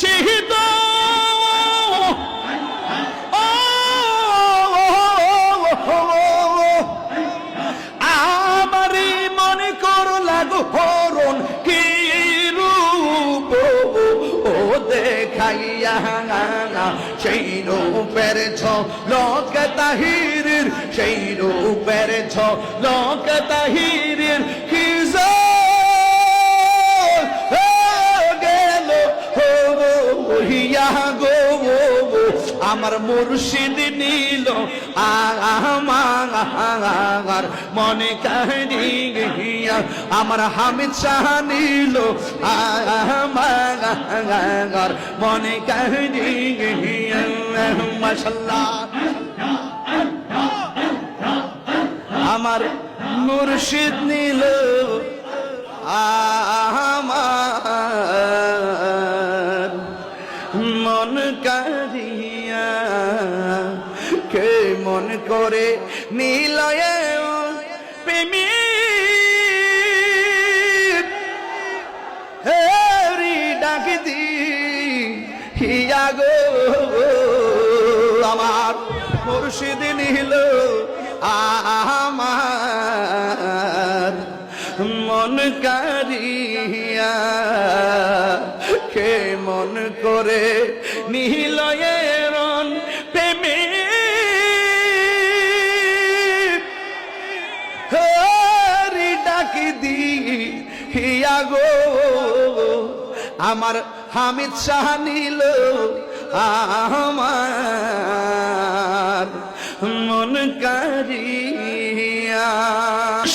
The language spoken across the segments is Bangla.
শহীদ আমারই মনে করো লাগো হরণ কি রূপ? ও, দেখাইয়া সেই রূপের ছ লোক তাহিরের, সেই রূপের ছ লোক তাহিরের হইয়া গো আমার মুর্শিদ নীল আমার মনে কাহিনী গিয়া, আমার হামিদ শাহ নীল আমার মনে কাহিনী গিয়া আমার মুর্শিদ নীল আমার মন কারিয়া কে মন করে নীলয়ে প্রেমী হেরি ডাক দি, হিয়া গো, আমার মুর্শিদ নীল আমার মন কারিয়া কে মন করে নিলয়েরন প্রেমে? হরি ডাকি দি হিয়া গো। আমার হামিদ শাহ নীল আমার মন কারিয়া।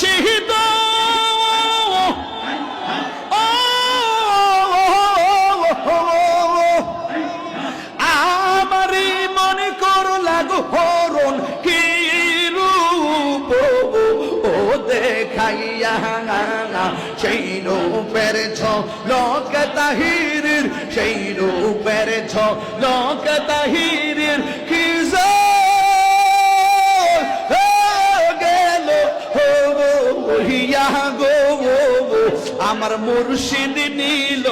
শহীদ সেই রূপের ছ লোক তাহিরের সেই রূপের ছ আমার মুর্শিদ নীল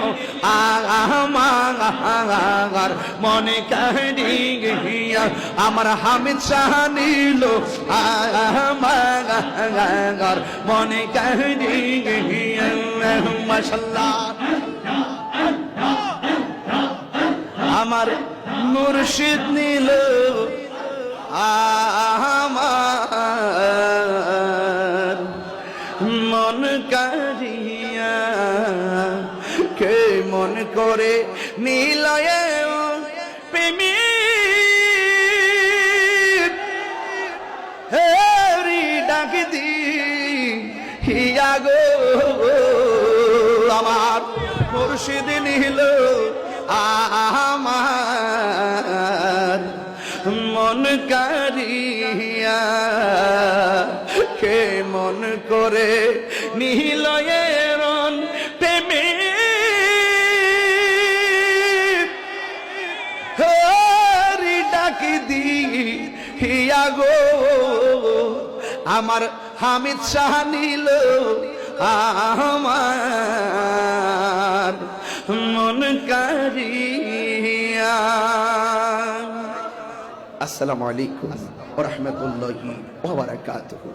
আমার মনে কাহিনী গিয়া আমার হামিদ শাহ নীল আমার মনে কাহিনী গিয়া। আমার মুর্শিদ নীল মন করে নীলয়ে প্রেমী হেরি ডাক দি, হিয়া গো। আমার মুর্শিদ নীল আমার মন কারিয়া। কে মন করে নিলয়েরন হিয়া গো, আমার হামিদ শাহ নীল আমার মন কারিয়া। আসসালামু আলাইকুম ওয়া রাহমাতুল্লাহি ওয়া বারাকাতুহু।